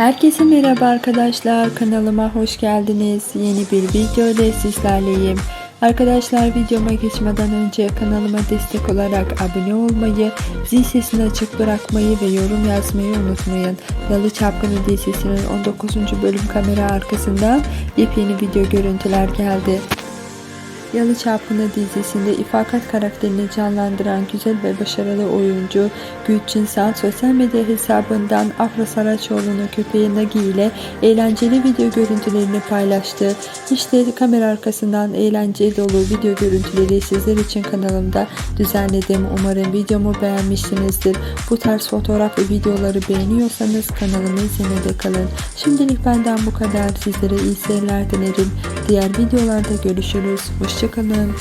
Herkese merhaba arkadaşlar kanalıma hoş geldiniz. Yeni bir video ile sizlerleyim. Arkadaşlar videoma geçmeden önce kanalıma destek olarak abone olmayı, zil sesini açık bırakmayı ve yorum yazmayı unutmayın. Yalı Çapkını dizisinin 19. bölüm kamera arkasında yepyeni video görüntüler geldi. Yalı Çapkını dizisinde İfakat karakterini canlandıran güzel ve başarılı oyuncu Gülçin San sosyal medya hesabından Afra Saraçoğlu'nun köpeği Nagi ile eğlenceli video görüntülerini paylaştı. İşte kamera arkasından eğlenceli dolu video görüntüleri sizler için kanalımda düzenledim. Umarım videomu beğenmişsinizdir. Bu tarz fotoğraf ve videoları beğeniyorsanız kanalımı izlemede kalın. Şimdilik benden bu kadar. Sizlere iyi seyirler dilerim. Diğer videolarda görüşürüz. Hoşçakalın.